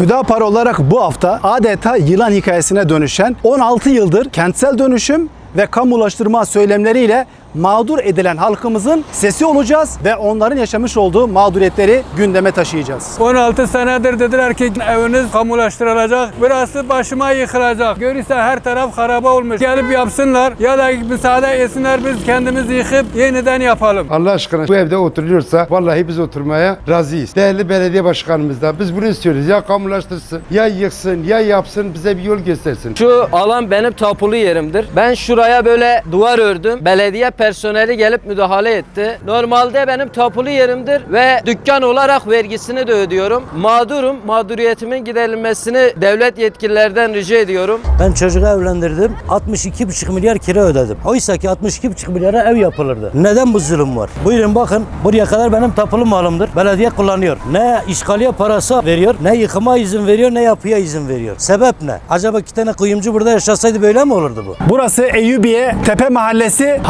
Hüdapar olarak bu hafta adeta yılan hikayesine dönüşen 16 yıldır kentsel dönüşüm ve kamulaştırma söylemleriyle mağdur edilen halkımızın sesi olacağız ve onların yaşamış olduğu mağduriyetleri gündeme taşıyacağız. 16 senedir dediler ki eviniz kamulaştırılacak. Burası başıma yıkılacak. Görürse her taraf haraba olmuş. Gelip yapsınlar ya da müsaade etsinler biz kendimiz yıkıp yeniden yapalım. Allah aşkına bu evde oturuyorsa vallahi biz oturmaya razıyız. Değerli belediye başkanımızdan biz bunu istiyoruz. Ya kamulaştırsın, ya yıksın, ya yapsın, bize bir yol göstersin. Şu alan benim tapulu yerimdir. Ben şuraya böyle duvar ördüm. Belediye personeli gelip müdahale etti. Normalde benim tapulu yerimdir ve dükkan olarak vergisini de ödüyorum. Mağdurum. Mağduriyetimin giderilmesini devlet yetkililerden rica ediyorum. Ben çocuğu evlendirdim. 62,5 milyar kira ödedim. Oysa ki 62,5 milyara ev yapılırdı. Neden bu zulüm var? Buyurun bakın buraya kadar benim tapulu malımdır. Belediye kullanıyor. Ne işgaliye parası veriyor, ne yıkıma izin veriyor, ne yapıya izin veriyor. Sebep ne? Acaba iki tane kuyumcu burada yaşasaydı böyle mi olurdu bu? Burası Eyyubiye Tepe Mahallesi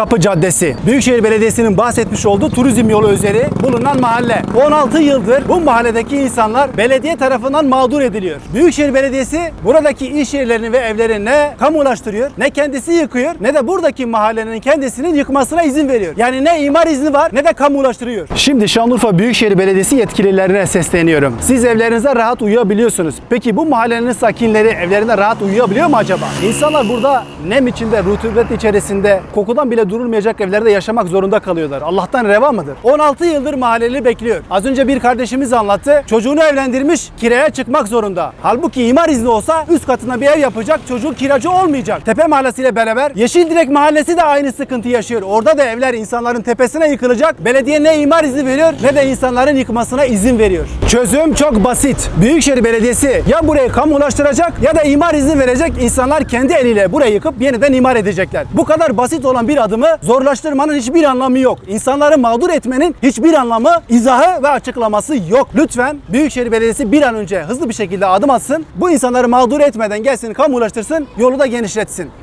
Harrankapı Caddesi. Büyükşehir Belediyesi'nin bahsetmiş olduğu turizm yolu üzeri bulunan mahalle. 16 yıldır bu mahalledeki insanlar belediye tarafından mağdur ediliyor. Büyükşehir Belediyesi buradaki iş yerlerini ve evlerini ne kamulaştırıyor, ne kendisi yıkıyor, ne de buradaki mahallenin kendisinin yıkmasına izin veriyor. Yani ne imar izni var ne de kamulaştırıyor. Şimdi Şanlıurfa Büyükşehir Belediyesi yetkililerine sesleniyorum. Siz evlerinize rahat uyuyabiliyorsunuz. Peki bu mahallenin sakinleri evlerinde rahat uyuyabiliyor mu acaba? İnsanlar burada nem içinde, rutubet içerisinde, kokudan bile durulmayacak evlerde yaşamak zorunda kalıyorlar. Allah'tan reva mıdır? 16 yıldır mahalleli bekliyor. Az önce bir kardeşimiz anlattı. Çocuğunu evlendirmiş, kiraya çıkmak zorunda. Halbuki imar izni olsa üst katına bir ev yapacak, çocuğu kiracı olmayacak. Tepe Mahallesi ile beraber Yeşil Direk Mahallesi de aynı sıkıntı yaşıyor. Orada da evler insanların tepesine yıkılacak. Belediye ne imar izni veriyor ne de insanların yıkmasına izin veriyor. Çözüm çok basit. Büyükşehir Belediyesi ya burayı kamulaştıracak ya da imar izni verecek. İnsanlar kendi eliyle burayı yıkıp yeniden imar edecekler. Bu kadar basit olan bir adımı zorlaştırmanın hiçbir anlamı yok. İnsanları mağdur etmenin hiçbir anlamı, izahı ve açıklaması yok. Lütfen Büyükşehir Belediyesi bir an önce hızlı bir şekilde adım atsın. Bu insanları mağdur etmeden gelsin kamulaştırsın, yolu da genişletsin.